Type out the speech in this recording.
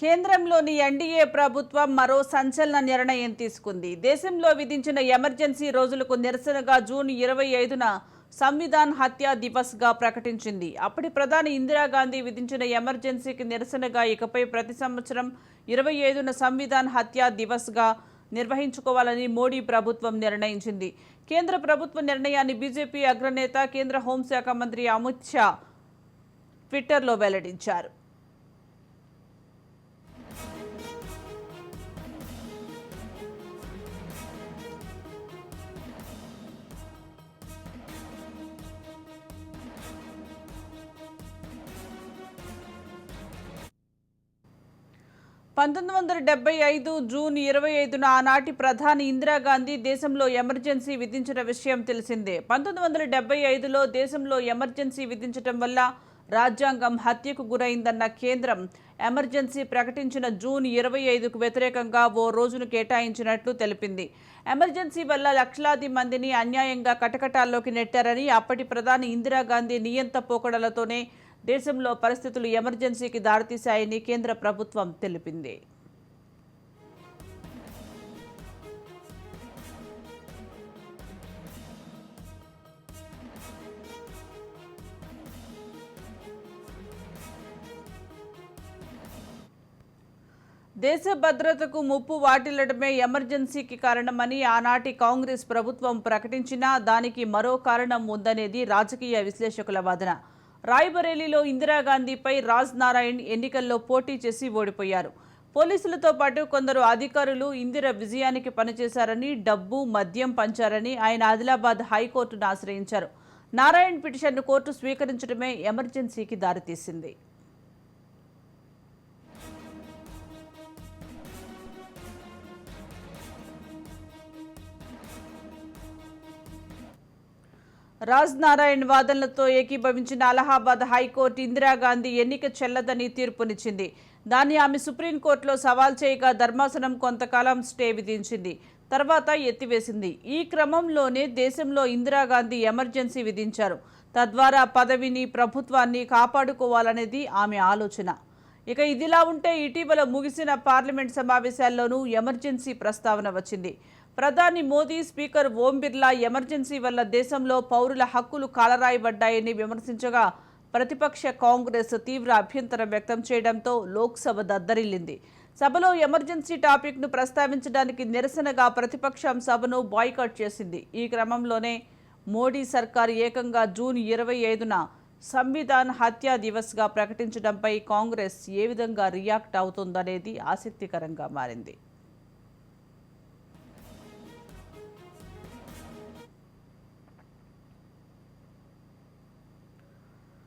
కేంద్రంలోని ఎన్డీఏ ప్రభుత్వం మరో సంచలన నిర్ణయం తీసుకుంది. దేశంలో విధించిన ఎమర్జెన్సీ రోజులకు నిరసనగా జూన్ ఇరవై ఐదున సంవిధాన్ హత్యా దివస్గా ప్రకటించింది. అప్పటి ప్రధాని ఇందిరాగాంధీ విధించిన ఎమర్జెన్సీకి నిరసనగా ఇకపై ప్రతి సంవత్సరం ఇరవై ఐదున సంవిధాన్ హత్యా దివస్గా నిర్వహించుకోవాలని మోడీ ప్రభుత్వం నిర్ణయించింది. కేంద్ర ప్రభుత్వ నిర్ణయాన్ని బీజేపీ అగ్రనేత కేంద్ర హోంశాఖ మంత్రి అమిత్ షా ట్విట్టర్లో వెల్లడించారు. పంతొమ్మిది వందల డెబ్బై ఐదు జూన్ ఇరవై ఐదున ఆనాటి ప్రధాని ఇందిరాగాంధీ దేశంలో ఎమర్జెన్సీ విధించిన విషయం తెలిసిందే. పంతొమ్మిది వందల డెబ్బై ఐదులో దేశంలో ఎమర్జెన్సీ విధించడం వల్ల రాజ్యాంగం హత్యకు గురైందన్న కేంద్రం ఎమర్జెన్సీ ప్రకటించిన జూన్ ఇరవై ఐదుకు వ్యతిరేకంగా ఓ రోజును కేటాయించినట్లు తెలిపింది. ఎమర్జెన్సీ వల్ల లక్షలాది మందిని అన్యాయంగా కటకటాల్లోకి నెట్టారని అప్పటి ప్రధాని ఇందిరాగాంధీ నియంత పోకడలతోనే దేశంలో పరిస్థితులు ఎమర్జెన్సీకి దారితీశాయని కేంద్ర ప్రభుత్వం తెలిపింది. దేశ భద్రతకు ముప్పు వాటిల్లడమే ఎమర్జెన్సీకి కారణమని ఆనాటి కాంగ్రెస్ ప్రభుత్వం ప్రకటించినా దానికి మరో కారణం ఉందనేది రాజకీయ విశ్లేషకుల వాదన. రాయ్బరేలీలో ఇందిరాగాంధీపై రాజ్ నారాయణ్ ఎన్నికల్లో పోటీ చేసి ఓడిపోయారు. పోలీసులతో పాటు కొందరు అధికారులు ఇందిర విజయానికి పనిచేశారని డబ్బు మద్యం పంచారని ఆయన ఆదిలాబాద్ హైకోర్టును ఆశ్రయించారు. నారాయణ్ పిటిషన్ను కోర్టు స్వీకరించడమే ఎమర్జెన్సీకి దారితీసింది. రాజ్ నారాయణ్ వాదనలతో ఏకీభవించిన అలహాబాద్ హైకోర్టు ఇందిరాగాంధీ ఎన్నిక చెల్లదని తీర్పునిచ్చింది. దాన్ని ఆమె సుప్రీంకోర్టులో సవాల్ చేయగా ధర్మాసనం కొంతకాలం స్టే విధించింది. తర్వాత ఎత్తివేసింది. ఈ క్రమంలోనే దేశంలో ఇందిరాగాంధీ ఎమర్జెన్సీ విధించారు. తద్వారా పదవిని ప్రభుత్వాన్ని కాపాడుకోవాలనేది ఆమె ఆలోచన. ఇక ఇదిలా ఉంటే ఇటీవల ముగిసిన పార్లమెంట్ సమావేశాల్లోనూ ఎమర్జెన్సీ ప్రస్తావన వచ్చింది. ప్రధాని మోదీ స్పీకర్ ఓం బిర్లా ఎమర్జెన్సీ వల్ల దేశంలో పౌరుల హక్కులు కాలరాయబడ్డాయని విమర్శించగా ప్రతిపక్ష కాంగ్రెస్ తీవ్ర అభ్యంతరం వ్యక్తం చేయడంతో లోక్సభ దద్దరిల్లింది. సభలో ఎమర్జెన్సీ టాపిక్ను ప్రస్తావించడానికి నిరసనగా ప్రతిపక్షం సభను బాయ్కాట్ చేసింది. ఈ క్రమంలోనే మోడీ సర్కార్ ఏకంగా జూన్ ఇరవై ఐదున సంవిధాన్ హత్యా దివస్గా ప్రకటించడంపై కాంగ్రెస్ ఏ విధంగా రియాక్ట్ అవుతుందనేది ఆసక్తికరంగా మారింది.